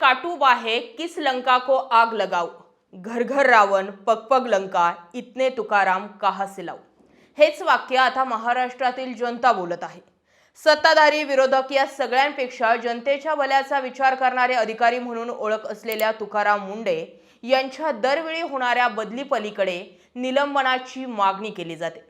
काटूब आहे किस लंका को आग लगाऊ? घर घर रावण पग पग लंका इतने तुकाराम कहा सिलाऊ हेच वाक्य आता महाराष्ट्रातील जनता बोलत आहे. सत्ताधारी विरोधक या सगळ्यांपेक्षा जनतेच्या भल्याचा विचार करणारे अधिकारी म्हणून ओळख असलेल्या तुकाराम मुंडे यांच्या दरवेळी होणाऱ्या बदलीपलीकडे निलंबनाची मागणी केली जाते.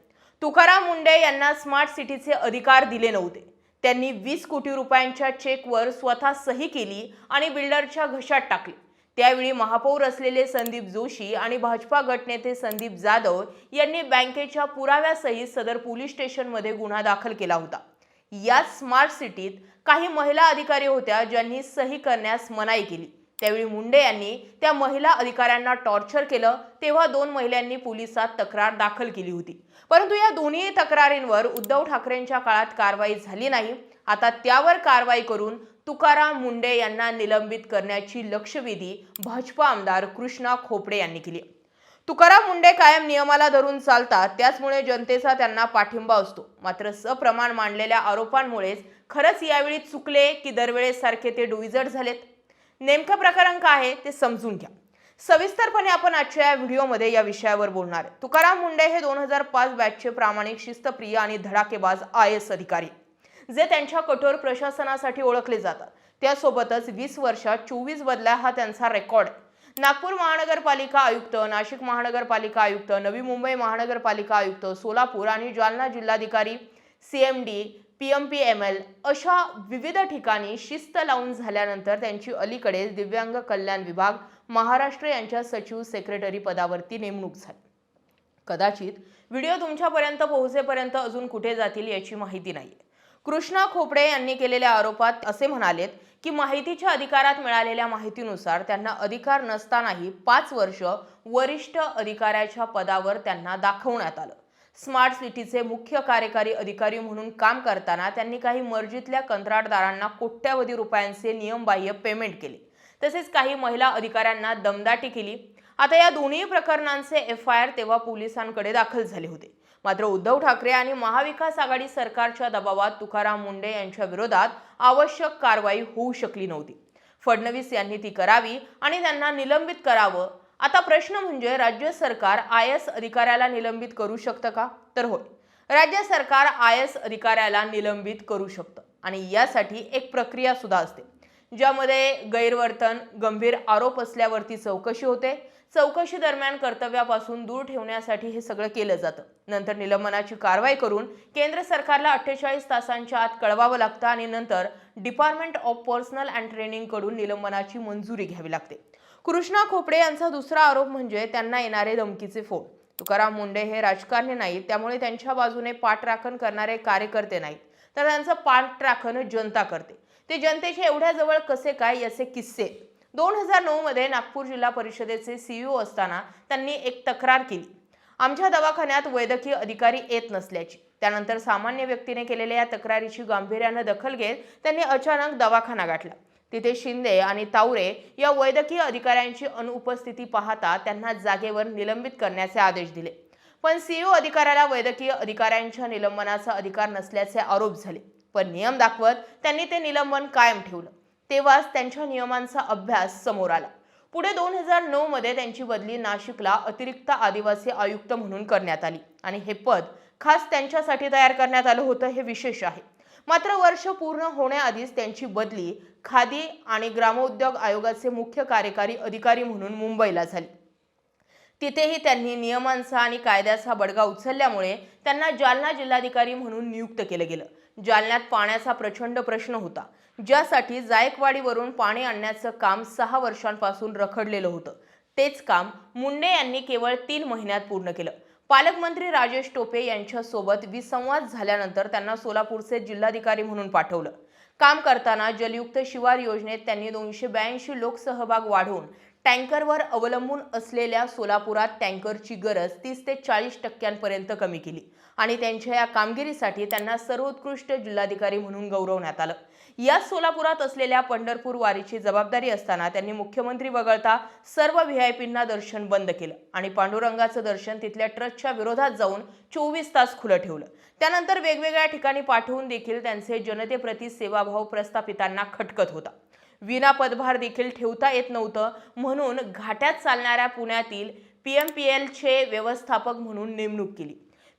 तुकाराम मुंडे यांना स्मार्ट सिटीचे अधिकार दिले नव्हते. त्यांनी वीस कोटी रुपयांच्या चेकवर स्वतः सही केली आणि बिल्डरच्या घशात टाकली. त्यावेळी महापौर असलेले संदीप जोशी आणि भाजपा गटनेते संदीप जाधव यांनी बँकेच्या पुराव्यासहित सदर पोलीस स्टेशनमध्ये गुन्हा दाखल केला होता. याच स्मार्ट सिटीत काही महिला अधिकारी होत्या ज्यांनी सही करण्यास मनाई केली. त्यावेळी मुंडे यांनी त्या महिला अधिकाऱ्यांना टॉर्चर केलं तेव्हा दोन महिलांनी पोलिसात तक्रार दाखल केली होती. परंतु या दोन्ही तक्रारींवर उद्धव ठाकरेंच्या काळात कारवाई झाली नाही. आता त्यावर कारवाई करून तुकाराम मुंडे यांना निलंबित करण्याची लक्षवेधी भाजपा आमदार कृष्णा खोपडे यांनी केली. तुकाराम मुंडे कायम नियमाला धरून चालतात त्याचमुळे जनतेचा त्यांना पाठिंबा असतो. मात्र सप्रमाण मांडलेल्या आरोपांमुळेच खरंच यावेळी चुकले की दरवेळेसारखे ते डोईजड झालेत? नेमकं प्रकरण काय आहे ते समजून घ्या. सविस्तरपणे आपण आजच्या या व्हिडिओमध्ये या विषयावर बोलणार आहे. तुकाराम मुंडे हे दोन हजार पाच बॅचचे प्रामाणिक शिस्तप्रिय आणि धडाकेबाज आय एस अधिकारी जे त्यांच्या कठोर प्रशासनासाठी ओळखले जातात. त्यासोबतच वीस वर्षात चोवीस बदल्या हा त्यांचा रेकॉर्ड आहे. नागपूर महानगरपालिका आयुक्त नाशिक महानगरपालिका आयुक्त नवी मुंबई महानगरपालिका आयुक्त सोलापूर आणि जालना जिल्हाधिकारी C M D P M P M L अशा विविध ठिकाणी शिस्त लावून झाल्यानंतर त्यांची अलीकडेच दिव्यांग कल्याण विभाग महाराष्ट्र यांच्या सचिव सेक्रेटरी पदावरती नेमणूक झाली. कदाचित व्हिडिओ तुमच्यापर्यंत पोहोचेपर्यंत अजून कुठे जातील याची माहिती नाही कृष्णा खोपडे यांनी केलेल्या आरोपात असे म्हणालेत की माहितीच्या अधिकारात मिळालेल्या माहितीनुसार त्यांना अधिकार नसतानाही पाच वर्ष वरिष्ठ अधिकाऱ्याच्या पदावर त्यांना दाखवण्यात आलं. स्मार्ट सिटीचे मुख्य कार्यकारी अधिकारी म्हणून काम करताना त्यांनी काही मर्जीतल्या कंत्राटदारांना कोट्यावधी रुपयांचे नियमबाह्य पेमेंट केले. तसेच काही महिला अधिकाऱ्यांना दमदाटी केली. आता या दोन्ही प्रकरणांचे एफ आय आर तेव्हा पोलिसांकडे दाखल झाले होते. मात्र उद्धव ठाकरे आणि महाविकास आघाडी सरकारच्या दबावात तुकाराम मुंडे यांच्या विरोधात आवश्यक कारवाई होऊ शकली नव्हती. फडणवीस यांनी ती करावी आणि त्यांना निलंबित करावं आता प्रश्न म्हणजे राज्य सरकार आय एस अधिकाऱ्याला निलंबित करू शकतं का? तर होय. राज्य सरकार आय एस अधिकाऱ्याला निलंबित करू शकतं आणि यासाठी एक प्रक्रिया सुद्धा असते ज्यामध्ये गैरवर्तन गंभीर आरोप असल्यावरती चौकशी होते. चौकशी दरम्यान कर्तव्यापासून दूर ठेवण्यासाठी हे सगळं केलं जातं. नंतर निलंबनाची कारवाई करून केंद्र सरकारला अठ्ठेचाळीस तासांच्या आत कळवावं लागतं आणि नंतर डिपार्टमेंट ऑफ पर्सनल अँड ट्रेनिंगकडून निलंबनाची मंजुरी घ्यावी लागते. कृष्णा खोपडे यांचा दुसरा आरोप म्हणजे त्यांना येणारे धमकीचे फोन. तुकाराम मुंडे हे राजकारणी नाहीत त्यामुळे त्यांच्या बाजूने पाठराखण करणारे कार्यकर्ते नाहीत. तर त्यांचं पाठराखण जनता करते. ते जनतेच्या एवढ्या जवळ कसे काय याचे किस्से? दोन हजार नऊ मध्ये नागपूर जिल्हा परिषदेचे सीईओ असताना त्यांनी एक तक्रार केली. आमच्या दवाखान्यात वैद्यकीय अधिकारी येत नसल्याची. त्यानंतर सामान्य व्यक्तीने केलेल्या या तक्रारीची गांभीर्यानं दखल घेत त्यांनी अचानक दवाखाना गाठला. तिथे शिंदे आणि तावरे या वैद्यकीय अधिकाऱ्यांची अनुपस्थिती पाहता त्यांना जागेवर निलंबित करण्याचे आदेश दिले. पण सीईओ अधिकाऱ्याला वैद्यकीय अधिकाऱ्यांच्या निलंबनाचा अधिकार नसल्याचे आरोप झाले. पण नियम दाखवत त्यांनी ते निलंबन कायम ठेवलं. तेव्हाच त्यांच्या नियमांचा अभ्यास समोर आला. पुढे दोन हजार नऊ मध्ये त्यांची बदली नाशिकला अतिरिक्त आदिवासी आयुक्त म्हणून करण्यात आली. आणि हे पद खास त्यांच्यासाठी तयार करण्यात आलं होतं हे विशेष आहे. मात्र वर्ष पूर्ण होण्याआधीच त्यांची बदली खादी आणि ग्रामोद्योग आयोगाचे मुख्य कार्यकारी अधिकारी म्हणून मुंबईला झाली. तिथेही त्यांनी नियमांचा आणि कायद्याचा बडगा उचलल्यामुळे त्यांना जालना जिल्हाधिकारी म्हणून नियुक्त केलं गेलं. जालन्यात पाण्याचा प्रचंड प्रश्न होता. ज्यासाठी जायकवाडीवरून पाणी आणण्याचं काम सहा वर्षांपासून रखडलेलं होतं. तेच काम मुंडे यांनी केवळ तीन महिन्यात पूर्ण केलं. पालकमंत्री राजेश टोपे यांच्यासोबत विसंवाद झाल्यानंतर त्यांना सोलापूरचे जिल्हाधिकारी म्हणून पाठवलं. काम करताना जलयुक्त शिवार योजनेत त्यांनी दोनशे ब्याऐंशी लोकसहभाग वाढवून टँकरवर अवलंबून असलेल्या सोलापुरात टँकरची गरज तीस ते चाळीस टक्क्यांपर्यंत कमी केली आणि त्यांच्या या कामगिरीसाठी त्यांना सर्वोत्कृष्ट जिल्हाधिकारी म्हणून गौरवण्यात आलं. या सोलापुरात असलेल्या पंढरपूर वारीची जबाबदारी असताना त्यांनी मुख्यमंत्री वगळता सर्व व्ही आय पींना दर्शन बंद केलं आणि पांडुरंगाचं दर्शन तिथल्या ट्रस्टच्या विरोधात जाऊन चोवीस तास खुलं ठेवलं. त्यानंतर वेगवेगळ्या ठिकाणी पाठवून देखील त्यांचे जनतेप्रती सेवाभाव प्रस्थापितांना खटकत होता. विना पदभार देखील ठेवता येत नव्हतं. म्हणून घाट्यात चालणाऱ्या पुण्यातील पी एम पी एलचे व्यवस्थापक म्हणून नेमणूक केली.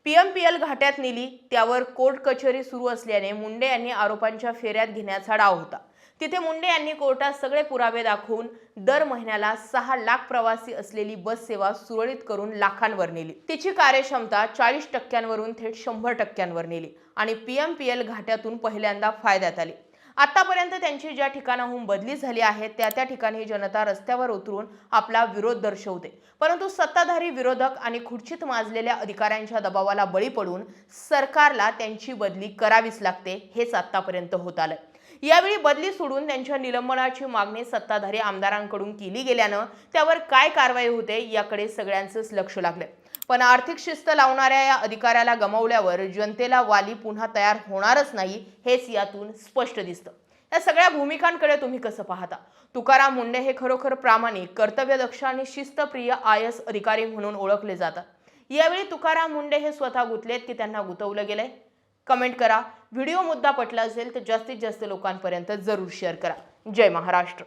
पी एम पी एल घाट्यात नेली त्यावर कोर्ट कचेरी सुरू असल्याने मुंडे यांनी आरोपांच्या फेऱ्यात घेण्याचा डाव होता. तिथे मुंडे यांनी कोर्टात सगळे पुरावे दाखवून दर महिन्याला सहा लाख प्रवासी असलेली बस सेवा सुरळीत करून लाखांवर नेली. तिची कार्यक्षमता चाळीस टक्क्यांवरून थेट शंभर टक्क्यांवर नेली आणि पी एम पी एल घाट्यातून पहिल्यांदा फायद्यात आली. आतापर्यंत त्यांची ज्या ठिकाणाहून बदली झाली आहे त्या त्या ठिकाणी जनता रस्त्यावर उतरून आपला विरोध दर्शवते. परंतु सत्ताधारी विरोधक आणि खुर्चीत माजलेल्या अधिकाऱ्यांच्या दबावाला बळी पडून सरकारला त्यांची बदली करावीच लागते हेच आतापर्यंत होत आलं यावेळी बदली सोडून त्यांच्या निलंबनाची मागणी सत्ताधारी आमदारांकडून केली गेल्यानं त्यावर काय कारवाई होते याकडे सगळ्यांचंच लक्ष लागलं पण आर्थिक शिस्त लावणाऱ्या या अधिकाऱ्याला गमावल्यावर जनतेला वाली पुन्हा तयार होणारच नाही हेच यातून स्पष्ट दिसतं. या सगळ्या भूमिकांकडे तुम्ही कसं पाहता? तुकाराम मुंडे हे खरोखर प्रामाणिक कर्तव्यदक्ष आणि शिस्तप्रिय आय एस अधिकारी म्हणून ओळखले जातात. यावेळी तुकाराम मुंडे हे स्वतः गुंतलेत की त्यांना गुंतवलं गेलंय? कमेंट करा. व्हिडिओ मुद्दा पटला असेल तर जास्तीत जास्त लोकांपर्यंत जरूर शेअर करा. जय महाराष्ट्र.